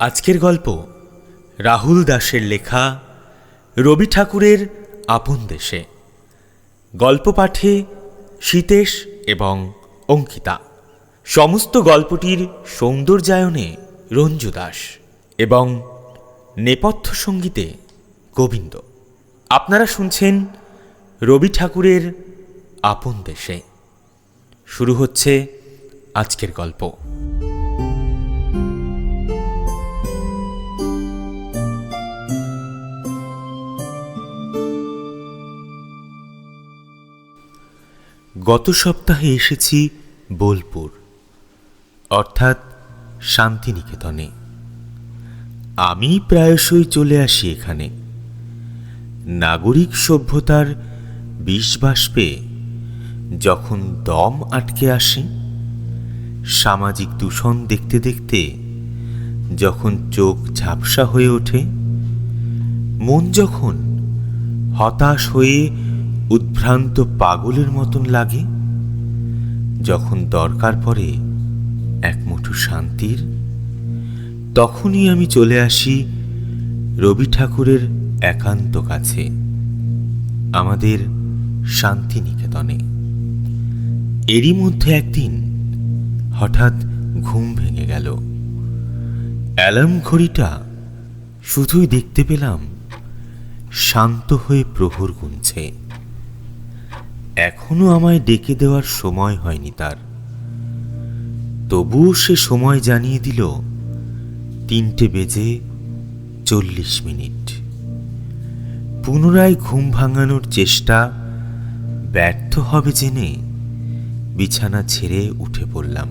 আজকের গল্প রাহুল দাসের লেখা রবি ঠাকুরের আপন দেশে। গল্প পাঠে সীতেশ এবং অঙ্কিতা। সমস্ত গল্পটির সৌন্দর্যায়নে রঞ্জু দাস এবং নেপথ্য সঙ্গীতে গোবিন্দ। আপনারা শুনছেন রবি ঠাকুরের আপন দেশে। শুরু হচ্ছে আজকের গল্প। গত সপ্তাহে এসেছি বোলপুর, অর্থাৎ শান্তিনিকেতনে। আমি প্রায়শই চলে আসি এখানে। নাগরিক সভ্যতার বিষবাষ্পে যখন দম আটকে আসে, সামাজিক দূষণ দেখতে দেখতে যখন চোখ ঝাপসা হয়ে ওঠে, মন যখন হতাশ হয়ে উদ্ভ্রান্ত পাগলের মতন লাগে, যখন দরকার পড়ে এক মুঠো শান্তির, তখনই আমি চলে আসি রবি ঠাকুরের একান্ত কাছে, আমাদের শান্তিনিকেতনে। এরই মধ্যে একদিন হঠাৎ ঘুম ভেঙে গেল। অ্যালার্ম ঘড়িটা শুধুই দেখতে পেলাম শান্ত হয়ে প্রহর গুনছে। এখনও আমায় ডেকে দেওয়ার সময় হয়নি তার। তবুও সে সময় জানিয়ে দিল, তিনটে বেজে চল্লিশ মিনিট। পুনরায় ঘুম ভাঙানোর চেষ্টা ব্যর্থ হবে জেনে বিছানা ছেড়ে উঠে পড়লাম।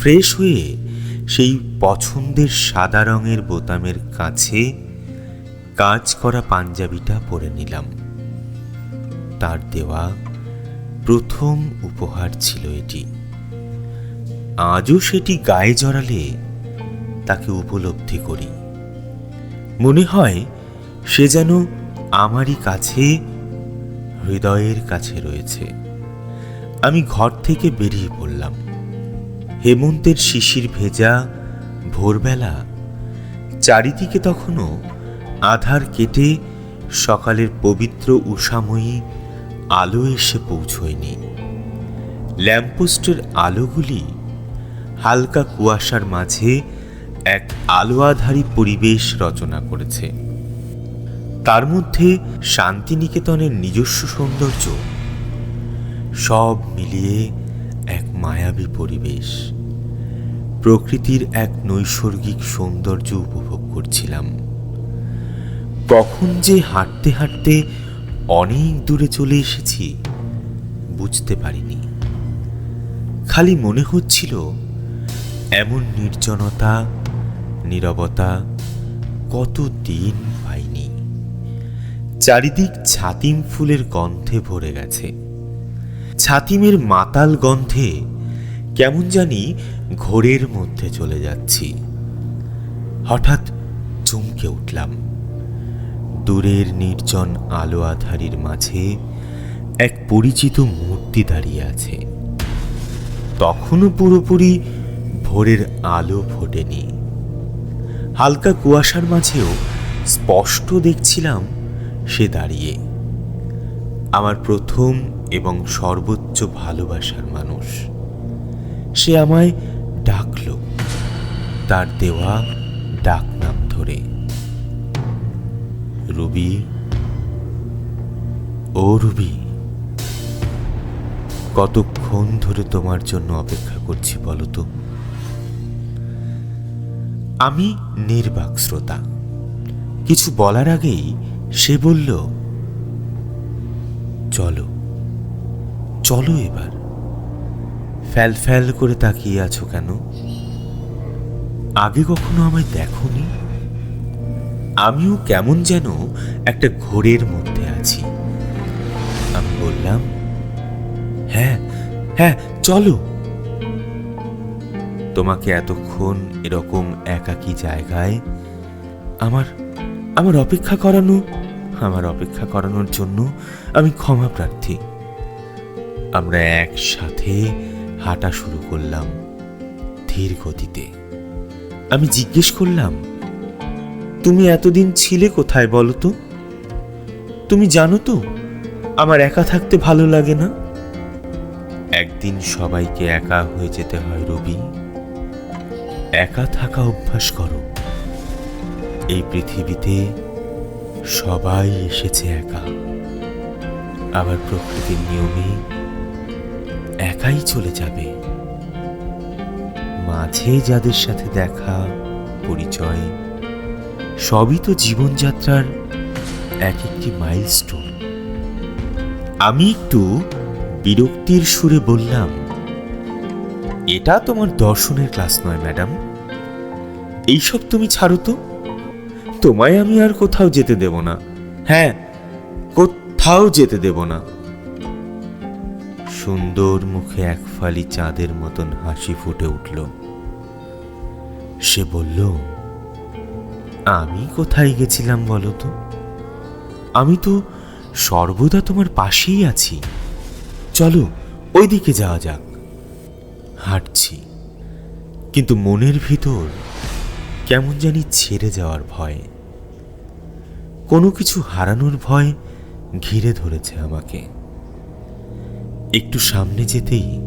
ফ্রেশ হয়ে সেই পছন্দের সাদা রঙের বোতামের কাছে কাজ করা পাঞ্জাবিটা পরে নিলাম। তার দেওয়া প্রথম উপহার ছিল এটি। আজও সেটি গায়ে জড়ালে তাকে উপলব্ধি করি। মনে হয় সে যেন আমারই কাছে, হৃদয়ের কাছে রয়েছে। আমি ঘর থেকে বেরিয়ে পড়লাম। হেমন্তের শিশির ভেজা ভোরবেলা চারিদিকে তখনও আধার কেটে সকালের পবিত্র উষাময়ী আলো এসে পৌঁছয়নি। ল্যাম্পপোস্টের আলোগুলি হালকা কুয়াশার মাঝে এক আলোয়াধারী পরিবেশ রচনা করেছে। তার মধ্যে শান্তিনিকেতনের নিজস্ব সৌন্দর্য সব মিলিয়ে এক মায়াবী পরিবেশ। প্রকৃতির এক নৈসর্গিক সৌন্দর্য উপভোগ করছিলাম। কখন যে হাঁটতে হাঁটতে অনেক দূরে চলে এসেছি। বুঝতে পারিনি। খালি মনে হচ্ছিল এমন নির্জনতা, নীরবতা কত দিন পাইনি। চারিদিক ছাতিম ফুলের গন্ধে ভরে গেছে। ছাতিমের মাতাল গন্ধে কেমন জানি ঘোরের মধ্যে চলে যাচ্ছি। হঠাৎ চমকে উঠলাম। দূরের নির্জন আলো আধারির মাঝে এক পরিচিত মূর্তি দাঁড়িয়ে আছে। তখনও পুরোপুরি ভোরের আলো ফোটেনি। হালকা কুয়াশার মাঝেও স্পষ্ট দেখছিলাম সে দাঁড়িয়ে। আমার প্রথম এবং সর্বোচ্চ ভালোবাসার মানুষ। সে আমায় ডাকল। তার দেওয়া ডাক রুবি। ও রুবি, কতক্ষণ ধরে তোমার জন্য অপেক্ষা করছি বলো তো? আমি নির্বাক শ্রোতা। কিছু বলার আগেই সে বলল, চলো চলো এবার। ফ্যাল ফ্যাল করে তাকিয়ে আছো কেন? আগে কখনো আমায় দেখনি? আমিও কেমন যেন একটা ঘোরের মধ্যে আছি। আমি বললাম হ্যাঁ হ্যাঁ চলো। তোমাকে এতক্ষণ এরকম একাকী জায়গায় আমার আমার অপেক্ষা করানো, আমার অপেক্ষা করানোর জন্য আমি ক্ষমা প্রার্থী। আমরা একসাথে হাঁটা শুরু করলাম ধীর গতিতে। আমি জিজ্ঞেস করলাম তুমি এতদিন ছিলে কোথায় বলো তো? তুমি জানো তো, আমার একা থাকতে ভালো লাগে না? একদিন সবাইকে একা হয়ে যেতে হয় রবি। একা থাকা অভ্যাস করো। এই পৃথিবীতে সবাই এসেছে একা। আবার প্রকৃতির নিয়মে একাই চলে যাবে। মাঝে যাদের সাথে দেখা, পরিচয় সবই তো জীবনযাত্রার এক একটি মাইলস্টোন আমি একটু বিরক্তির সুরে বললাম, এটা তোমার দর্শনের ক্লাস নয় ম্যাডাম এইসব তুমি ছাড়ো তো। তোমায় আমি আর কোথাও যেতে দেব না। হ্যাঁ কোথাও যেতে দেব না। সুন্দর মুখে এক ফালি চাঁদের মতন হাসি ফুটে উঠল। সে বলল আমি কোথায় গেছিলাম বলো তো? আমি তো সর্বদা তোমার পাশেই আছি। চলো, ওইদিকে যাওয়া যাক। হাঁটছি। কিন্তু মনের ভিতর কেমন জানি ছেড়ে যাওয়ার ভয়। কোনো কিছু হারানোর ভয় ঘিরে ধরেছে আমাকে। একটু সামনে যেতেই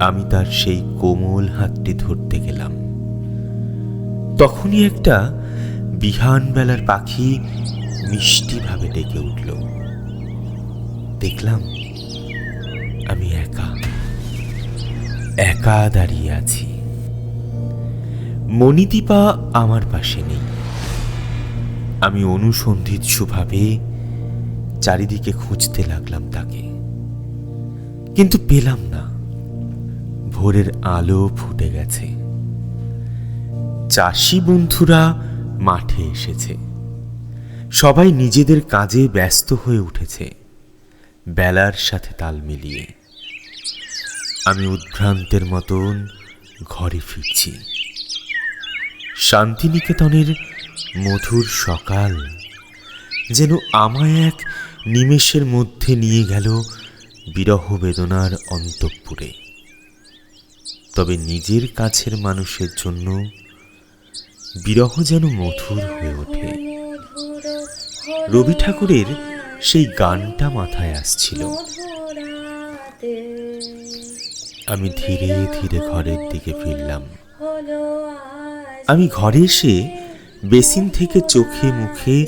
আমি তার সেই কোমল হাতটি ধরতে গেলাম। তখনই একটা বিহান বেলার পাখি মিষ্টিভাবে ডেকে উঠল। দেখলাম আমি একা একা দাঁড়িয়ে আছি। মণিদীপা আমার পাশে নেই। আমি অনুসন্ধিৎসুভাবে চারিদিকে খুঁজতে লাগলাম তাকে। কিন্তু পেলাম না। ভোরের আলো ফুটে গেছে। চাষি বন্ধুরা মাঠে এসেছে। সবাই নিজেদের কাজে ব্যস্ত হয়ে উঠেছে। বেলার সাথে তাল মিলিয়ে। আমি উদ্ভ্রান্তের মতন ঘরে ফিরছি। শান্তিনিকেতনের মধুর সকাল যেন আমায় এক নিমেষের মধ্যে নিয়ে গেল বিরহ বেদনার অন্তঃপুরে। তবে নিজের কাছের মানুষের জন্য বিরহ যেন মধুর হয়ে ওঠে। রবি ঠাকুরের সেই গানটা মাথায় আসছিল। আমি ধীরে ধীরে ঘরের দিকে ফিরলাম। আমি ঘরে এসে বেসিন থেকে চোখে মুখে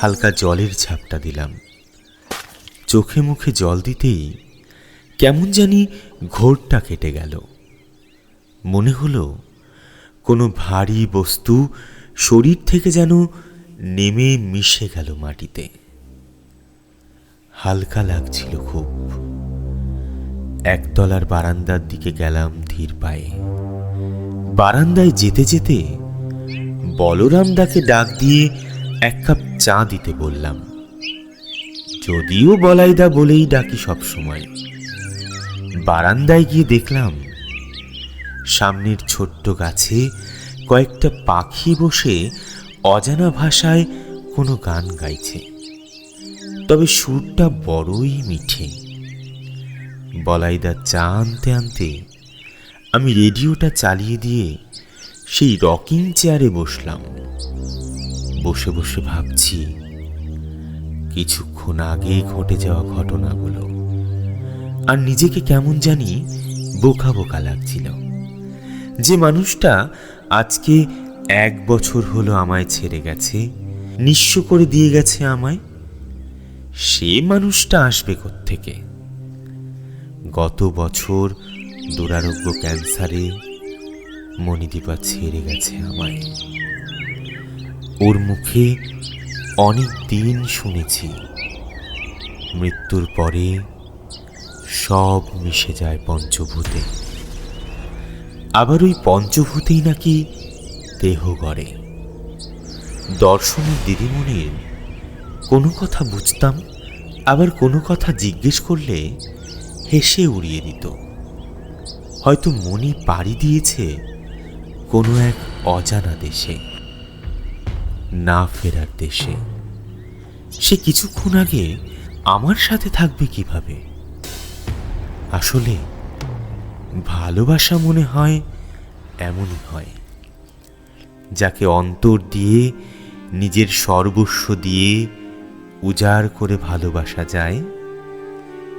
হালকা জলের ঝাপটা দিলাম। চোখে মুখে জল দিতেই কেমন জানি ঘোরটা কেটে গেল। মনে হলো কোনো ভারী বস্তু শরীর থেকে যেন নেমে মিশে গেল মাটিতে। হালকা লাগছিল খুব। একতলার বারান্দার দিকে গেলাম ধীর পায়ে। বারান্দায় যেতে যেতে বলরামদাকে ডাক দিয়ে এক কাপ চা দিতে বললাম। যদিও বলাইদা বলেই ডাকি সব সময়। বারান্দায় গিয়ে দেখলাম সামনের ছোট্ট গাছে কয়েকটা পাখি বসে অজানা ভাষায় কোনো গান গাইছে। তবে সুরটা বড়ই মিঠে। বলাইদা চা আনতে আনতে আমি রেডিওটা চালিয়ে দিয়ে সেই রকিং চেয়ারে বসলাম। বসে বসে ভাবছি, কিছুক্ষণ আগে ঘটে যাওয়া ঘটনাগুলো। আর নিজেকে কেমন জানি বোকা বোকা লাগছিল। যে মানুষটা আজকে এক বছর হলো আমায় ছেড়ে গেছে, নিঃস্ব করে দিয়ে গেছে আমায়, সে মানুষটা আসবে থেকে গত বছর দুরারোগ্য ক্যান্সারে মণিদীপা ছেড়ে গেছে আমায়। ওর মুখে অনেক দিন শুনেছি, মৃত্যুর পরে সব মিশে যায় পঞ্চভূতে। আবার ওই পঞ্চভূতেই নাকি দেহ গড়ে। দর্শনের দিদিমণির কোনো কথা বুঝতাম, আবার কোনো কথা জিজ্ঞেস করলে হেসে উড়িয়ে দিত। হয়তো মনি পাড়ি দিয়েছে কোনো এক অজানা দেশে, না ফেরার দেশে। সে কিছুক্ষণ আগে আমার সাথে থাকবে কীভাবে? আসলে ভালোবাসা মনে হয়, এমনই হয়। যাকে অন্তর দিয়ে, নিজের সর্বস্ব দিয়ে উজাড় করে ভালোবাসা যায়,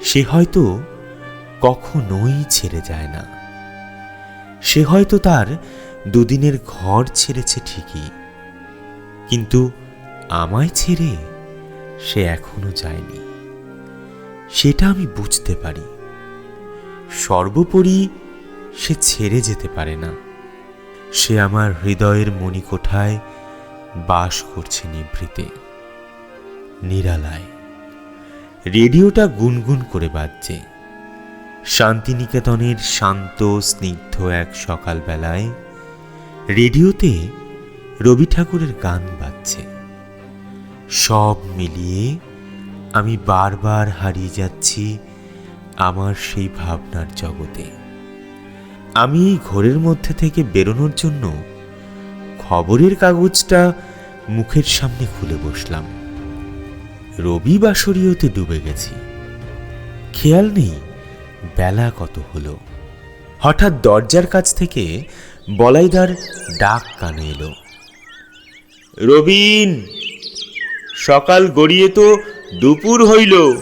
সে হয়তো কখনোই ছেড়ে যায় না। সে হয়তো তার দুদিনের ঘর ছেড়েছে ঠিকই, কিন্তু আমায় ছেড়ে সে এখনও যায়নি। সেটা আমি বুঝতে পারি। সর্বোপরি সে ছেড়ে যেতে পারে না। সে আমার হৃদয়ের মণিকোঠায় বাস করছে নিভৃতে। নিরালায়। রেডিওটা গুনগুন করে বাজছে। শান্তিনিকেতনের শান্ত, স্নিগ্ধ এক সকালবেলায় রেডিওতে রবি ঠাকুরের গান বাজছে। সব মিলিয়ে আমি বারবার হারিয়ে যাচ্ছি আমার সেই ভাবনার জগতে। আমি এই ঘোরের মধ্যে থেকে বেরোনোর জন্য খবরের কাগজটা মুখের সামনে খুলে বসলাম। রবি বাসরীয়তে ডুবে গেছি। খেয়াল নেই বেলা কত হলো। হঠাৎ দরজার কাছ থেকে বলাইদার ডাক কানে এলো। রবিন, সকাল গড়িয়ে তো দুপুর হইল।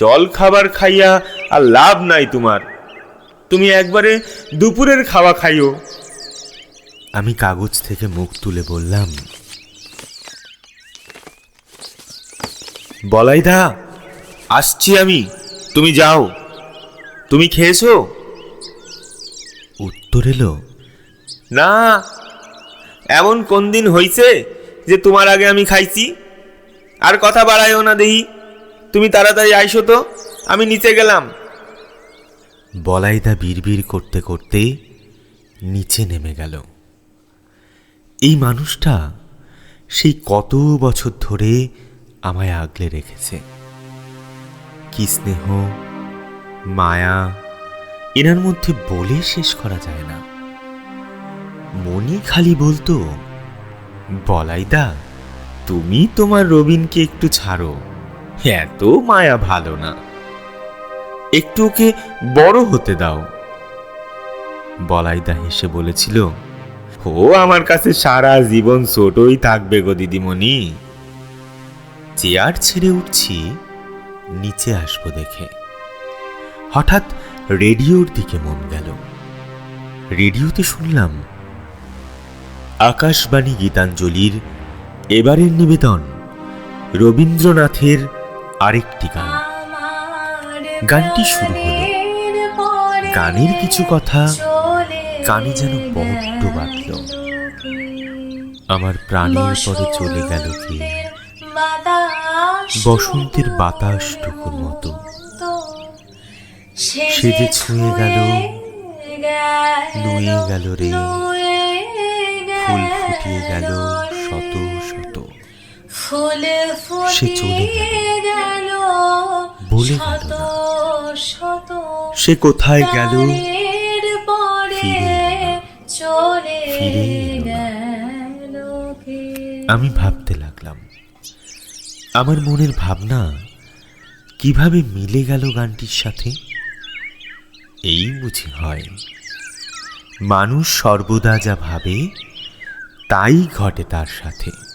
জল খাবার খাইয়া আর লাভ নাই তোমার। তুমি একবারে দুপুরের খাওয়া খাইও। আমি কাগজ থেকে মুখ তুলে বললাম, বলাইদা, আসছি আমি। তুমি যাও। তুমি খেয়েছো? উত্তর এলো, না। এমন কোন দিন হইছে যে তোমার আগে আমি খাইছি? আর কথা বাড়াইও না দেহি। তুমি তাড়াতাড়ি আইসো তো, আমি নিচে গেলাম। বলাইদা বিড়বিড় করতে করতে নিচে নেমে গেল। এই মানুষটা সেই কত বছর ধরে আমায় আগলে রেখেছে। কি স্নেহ, মায়া, এনার মধ্যে বলে শেষ করা যায় না। মনি খালি বলতো, বলাইদা, তুমি তোমার রবিনকে একটু ছাড়ো। এত মায়া ভালো না। একটু ওকে বড় হতে দাও। বলাইদা হেসে বলেছিল, ও আমার কাছে সারা জীবন ছোটই থাকবে গো দিদিমণি। চেয়ার ছেড়ে উঠছি, নিচে আসব দেখে। হঠাৎ রেডিওর দিকে মন গেল। রেডিওতে শুনলাম, আকাশবাণী গীতাঞ্জলির এবারের নিবেদন রবীন্দ্রনাথের আরেকটি গান। গানটি শুরু হলো। গানের কিছু কথা কানে যেন বড্ড বাঁধল আমার প্রাণের পরে চলে গেল কে? বসন্তের বাতাস টুকুর মতো। সে যে ছুঁয়ে গেল নুয়ে গেল রে। ফুল ফুটিয়ে গেল। সে চলে গেল। বলে গেল না। সে কোথায় গেল? ফিরে? আমি ভাবতে লাগলাম আমার মনের ভাবনা কীভাবে মিলে গেল গানটির সাথে? এই বুঝি হয় মানুষ সর্বদা যা ভাবে তাই ঘটে তার সাথে।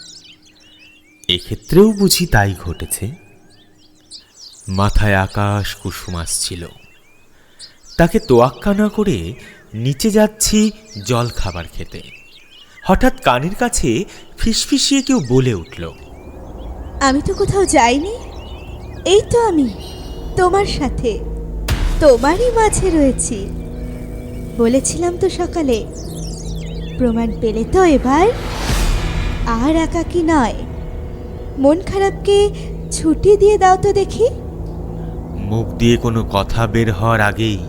এক্ষেত্রেও বুঝি তাই ঘটেছে। মাথায় আকাশ কুসুম আসছিল। তাকে তোয়াক্কা না করে নিচে যাচ্ছি জল খাবার খেতে। হঠাৎ কানের কাছে ফিসফিসিয়ে কেউ বলে উঠল, আমি তো কোথাও যাইনি। এই তো আমি, তোমার সাথে, তোমারই মাঝে রয়েছি। বলেছিলাম তো সকালে, প্রমাণ পেলে তো এবার, আর একাকি নয়। মন খারাপকে ছুটি দিয়ে দাও তো দেখি। মুখ দিয়ে কোনো কথা বের হওয়ার আগেই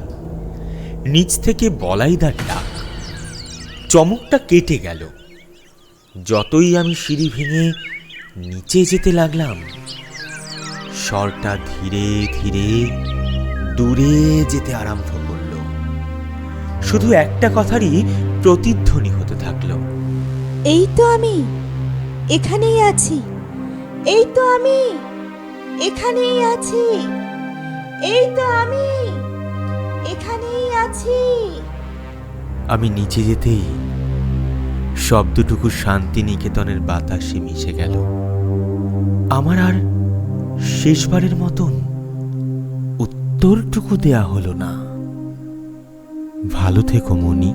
নিচ থেকে বলাইদার ডাক চমকটা কেটে গেল। যতই আমি সিঁড়ি ভেঙে নিচে যেতে লাগলাম স্বরটা ধীরে ধীরে দূরে যেতে আরম্ভ করল। শুধু একটা কথারই প্রতিধ্বনি হতে থাকল। এই তো আমি এখানেই আছি। এই তো আমি। এখানেই আছি। এই তো আমি। এখানেই আছি। আমি নিচে যেতেই শব্দটুকু শান্তিনিকেতনের বাতাসে মিশে গেল। আমার আর শেষবারের মতন উত্তরটুকু দেয়া হলো না। ভালো থেকো মনি